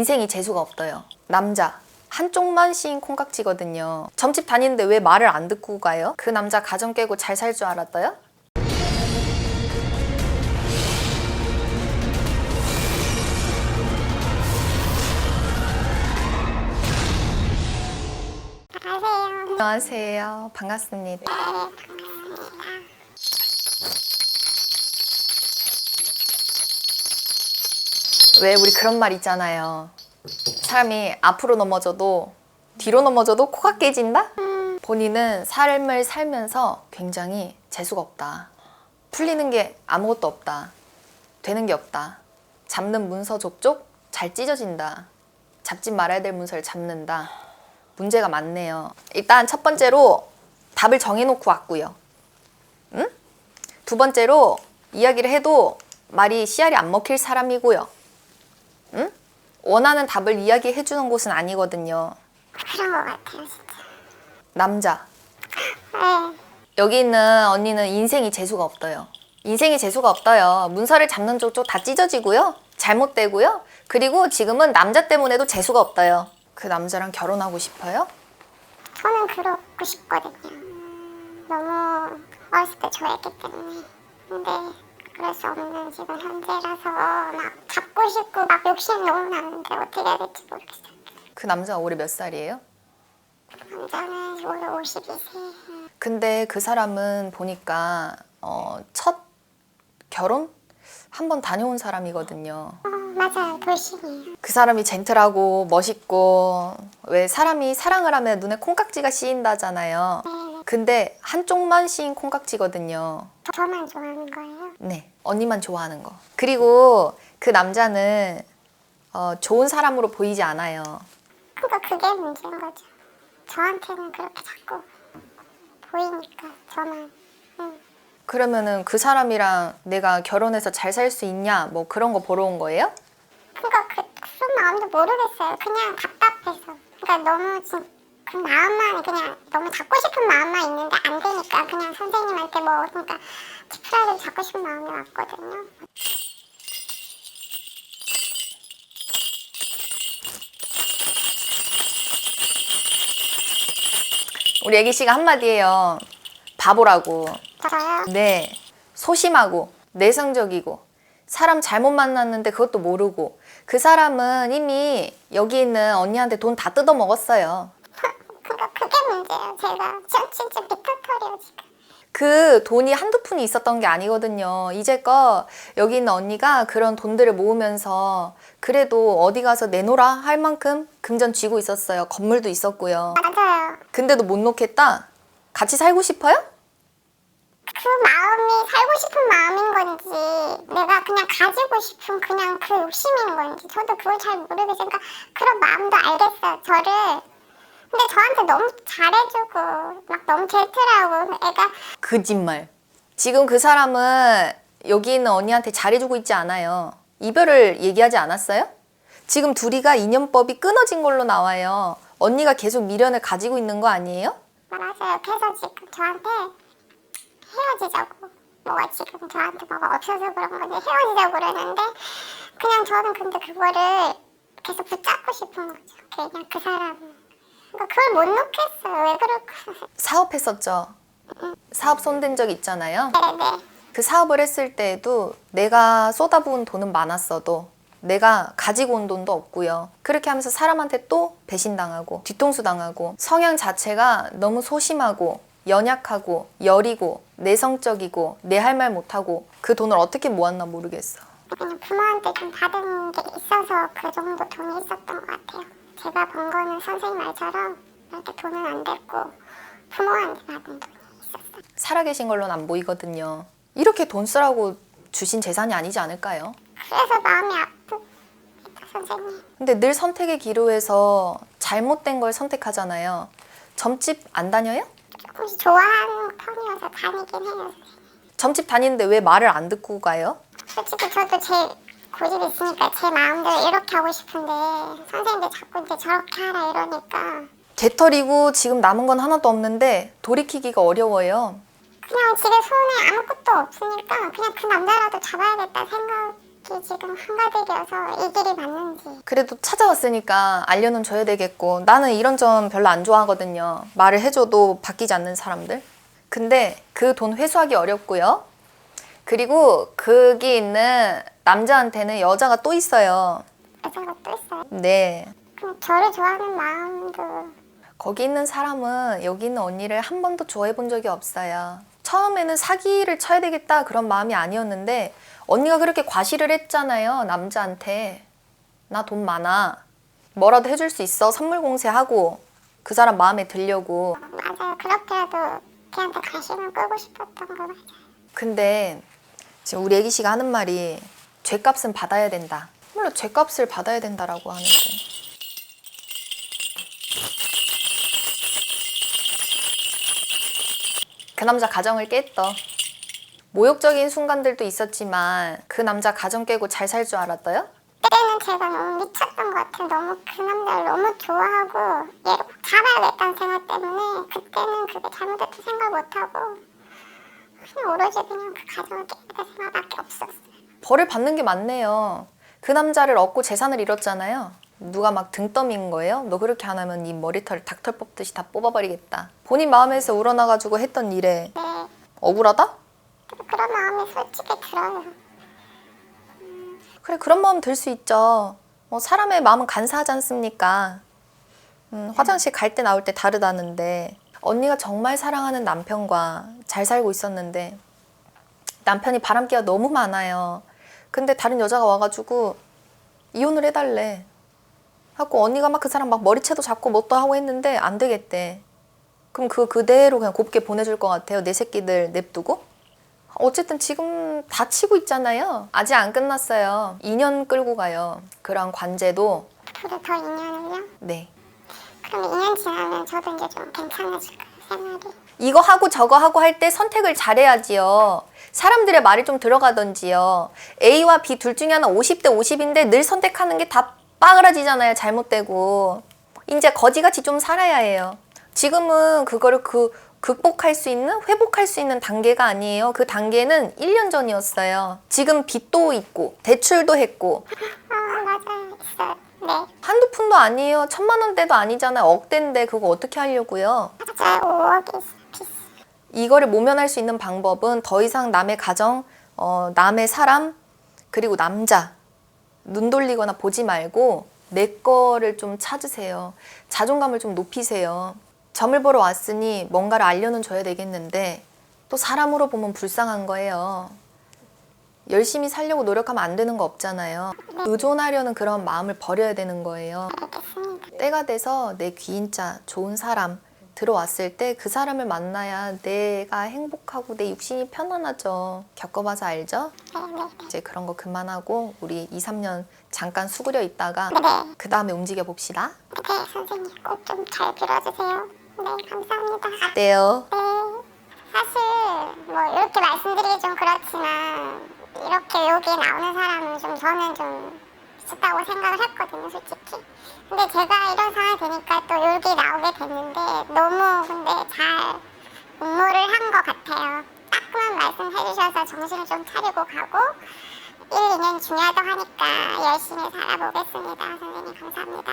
인생이 재수가 없어요. 남자. 한쪽만 씌인 콩깍지거든요. 점집 다니는데 왜 말을 안 듣고 가요? 그 남자 가정 깨고 잘 살 줄 알았어요? 안녕하세요. 안녕하세요. 반갑습니다. 왜 우리 그런 말 있잖아요. 사람이 앞으로 넘어져도 뒤로 넘어져도 코가 깨진다? 본인은 삶을 살면서 굉장히 재수가 없다. 풀리는 게 아무것도 없다. 되는 게 없다. 잡는 문서 족족 잘 찢어진다. 잡지 말아야 될 문서를 잡는다. 문제가 많네요. 일단 첫 번째로 답을 정해놓고 왔고요. 응? 두 번째로 이야기를 해도 말이 씨알이 안 먹힐 사람이고요. 응? 원하는 답을 이야기해 주는 곳은 아니거든요. 그런 것 같아요, 진짜. 남자. 네. 여기 있는 언니는 인생이 재수가 없어요. 인생이 재수가 없어요. 문서를 잡는 쪽쪽 다 찢어지고요. 잘못되고요. 그리고 지금은 남자 때문에도 재수가 없어요. 그 남자랑 결혼하고 싶어요? 저는 그러고 싶거든요. 너무 어렸을 때 좋아했기 때문에. 근데 그럴 수 없는 지금 현재라서 막 잡고 싶고 막 욕심 너무 나는데 어떻게 해야 될지 모르겠어요. 그 남자가 올해 몇 살이에요? 남자는 올해 52세. 근데 그 사람은 보니까 어, 첫 결혼 한 번 다녀온 사람이거든요. 어, 맞아요. 돌싱이에요. 그 사람이 젠틀하고 멋있고 왜 사람이 사랑을 하면 눈에 콩깍지가 씌인다잖아요. 네. 근데 한쪽만 씌인 콩깍지거든요. 저만 좋아하는 거예요. 네, 언니만 좋아하는 거. 그리고 그 남자는 어, 좋은 사람으로 보이지 않아요. 그러니까 그게 문제인 거죠. 저한테는 그렇게 자꾸 보이니까 저만. 응. 그러면은 그 사람이랑 내가 결혼해서 잘 살 수 있냐 뭐 그런 거 보러 온 거예요? 그러니까 그, 그런 마음도 모르겠어요. 그냥 답답해서. 그러니까 너무 진, 그 마음만 그냥 너무 잡고 싶은 마음만 있는데 안 되니까 그냥 선생님한테 뭐 그러니까 지푸라기를 잡고 싶은 마음이 왔거든요. 우리 애기 씨가 한마디예요. 바보라고. 저요? 네. 소심하고 내성적이고 사람 잘못 만났는데 그것도 모르고 그 사람은 이미 여기 있는 언니한테 돈 다 뜯어 먹었어요. 그러니까 그게 문제예요. 제가 전 진짜 미터털이에요 지금. 그 돈이 한두 푼이 있었던 게 아니거든요. 이제껏 여기 있는 언니가 그런 돈들을 모으면서 그래도 어디 가서 내놓으라 할 만큼 금전 쥐고 있었어요. 건물도 있었고요. 맞아요. 근데도 못 놓겠다? 같이 살고 싶어요? 그 마음이 살고 싶은 마음인 건지 내가 그냥 가지고 싶은 그냥 그 욕심인 건지 저도 그걸 잘 모르겠어요. 그러니까 그런 마음도 알겠어요. 저를 근데 저한테 너무 잘해주고 막 너무 젠틀하고 애가 거짓말. 지금 그 사람은 여기 있는 언니한테 잘해주고 있지 않아요. 이별을 얘기하지 않았어요? 지금 둘이가 인연법이 끊어진 걸로 나와요. 언니가 계속 미련을 가지고 있는 거 아니에요? 맞아요. 그래서 지금 저한테 헤어지자고 뭐가 지금 저한테 뭐가 없어서 그런 건지 헤어지자고 그러는데 그냥 저는 근데 그거를 계속 붙잡고 싶은 거죠. 그냥 그 사람을. 그러니까 그걸 못 놓겠어요. 왜 그럴까? 사업했었죠. 사업 손댄 적 있잖아요. 네네. 그 사업을 했을 때에도 내가 쏟아부은 돈은 많았어도 내가 가지고 온 돈도 없고요. 그렇게 하면서 사람한테 또 배신당하고 뒤통수 당하고 성향 자체가 너무 소심하고 연약하고 여리고 내성적이고 내 할 말 못하고 그 돈을 어떻게 모았나 모르겠어. 그냥 부모한테 좀 받은 게 있어서 그 정도 돈이 있었던 것 같아요. 제가 번 거는 선생님 말처럼 이렇게 돈은 안 됐고 부모한테 받은 돈이 있었어요. 살아계신 걸로는 안 보이거든요. 이렇게 돈 쓰라고 주신 재산이 아니지 않을까요? 그래서 마음이 아프다 선생님. 근데 늘 선택의 기로에서 잘못된 걸 선택하잖아요. 점집 안 다녀요? 조금씩 좋아하는 편이어서 다니긴 해요. 선생님. 점집 다니는데 왜 말을 안 듣고 가요? 솔직히 저도 제 고집이 있으니까 제 마음대로 이렇게 하고 싶은데 선생님들 자꾸 이제 저렇게 하라 이러니까 개털이고 지금 남은 건 하나도 없는데 돌이키기가 어려워요. 그냥 집에 손에 아무것도 없으니까 그냥 그 남자라도 잡아야겠다 생각이 지금 한가득이어서 이 길이 맞는지 그래도 찾아왔으니까 알려는 줘야 되겠고 나는 이런 점 별로 안 좋아하거든요. 말을 해줘도 바뀌지 않는 사람들. 근데 그 돈 회수하기 어렵고요. 그리고 거기 있는 남자한테는 여자가 또 있어요. 여자가 또 있어요. 네. 그럼 저를 좋아하는 마음도 거기 있는 사람은 여기 있는 언니를 한 번도 좋아해 본 적이 없어요. 처음에는 사기를 쳐야 되겠다 그런 마음이 아니었는데 언니가 그렇게 과시를 했잖아요. 남자한테. 나 돈 많아. 뭐라도 해줄 수 있어. 선물 공세하고 그 사람 마음에 들려고. 맞아요. 그렇게라도 걔한테 관심을 끄고 싶었던 거 맞아요. 근데 지금 우리 애기 씨가 하는 말이 죄값은 받아야 된다. 물론 죄값을 받아야 된다라고 하는데. 그 남자 가정을 깼어. 모욕적인 순간들도 있었지만 그 남자 가정 깨고 잘 살 줄 알았어요? 그때는 제가 너무 미쳤던 것 같아요. 너무 그 남자를 너무 좋아하고 얘를 꼭 잡아야겠다는 생각 때문에 그때는 그게 잘못됐다 생각 못하고 그냥 오로지 그냥 그 가정을 깨겠다 생각밖에 없었어요. 벌을 받는 게 맞네요. 그 남자를 얻고 재산을 잃었잖아요. 누가 막 등 떠민 거예요? 너 그렇게 안 하면 네 머리털 닭털 뽑듯이 다 뽑아버리겠다. 본인 마음에서 우러나가지고 했던 일에 네. 억울하다? 그런 마음이 솔직히 들어요. 그래 그런 마음 들 수 있죠. 뭐 사람의 마음은 간사하지 않습니까? 음, 화장실 갈 때 나올 때 다르다는데 언니가 정말 사랑하는 남편과 잘 살고 있었는데 남편이 바람기가 너무 많아요. 근데 다른 여자가 와가지고 이혼을 해달래. 하고 언니가 막 그 사람 막 머리채도 잡고 뭣도 하고 했는데 안 되겠대. 그럼 그거 그대로 그냥 곱게 보내줄 것 같아요. 내 새끼들 냅두고. 어쨌든 지금 다치고 있잖아요. 아직 안 끝났어요. 2년 끌고 가요. 그런 관제도 앞으로 더 2년을요? 네. 그럼 2년 지나면 저도 이제 좀 괜찮아질까요? 생활이? 이거 하고 저거 하고 할 때 선택을 잘해야지요. 사람들의 말이 좀 들어가던지요. A와 B 둘 중에 하나 50대 50인데 늘 선택하는 게 다 빠그라지잖아요. 잘못되고. 이제 거지같이 좀 살아야 해요. 지금은 그거를 그 극복할 수 있는 회복할 수 있는 단계가 아니에요. 그 단계는 1년 전이었어요. 지금 빚도 있고 대출도 했고 아 맞아요. 네. 한두 푼도 아니에요. 천만 원대도 아니잖아요. 억대인데 그거 어떻게 하려고요? 맞아요. 5억이 있어요. 이거를 모면할 수 있는 방법은 더 이상 남의 가정, 어, 남의 사람, 그리고 남자 눈 돌리거나 보지 말고 내 거를 좀 찾으세요. 자존감을 좀 높이세요. 점을 보러 왔으니 뭔가를 알려는 줘야 되겠는데 또 사람으로 보면 불쌍한 거예요. 열심히 살려고 노력하면 안 되는 거 없잖아요. 의존하려는 그런 마음을 버려야 되는 거예요. 때가 돼서 내 귀인자 좋은 사람 들어왔을 때 그 사람을 만나야 내가 행복하고 내 육신이 편안하죠. 겪어봐서 알죠? 네, 네, 이제 그런 거 그만하고 우리 2, 3년 잠깐 수그려 있다가 네. 네. 그 다음에 움직여 봅시다. 네, 선생님 꼭 좀 잘 빌어주세요. 네, 감사합니다. 어때요? 네, 사실 뭐 이렇게 말씀드리기 좀 그렇지만 이렇게 여기 나오는 사람은 좀 저는 좀 미쳤다고 생각을 했거든요, 솔직히. 근데 제가 이런 상황이 되니까 또 여기 나오게 됐는데 너무 근데 잘 응모를 한 것 같아요. 따끔한 말씀 해주셔서 정신을 좀 차리고 가고 1, 2년 중요하다고 하니까 열심히 살아보겠습니다. 선생님 감사합니다.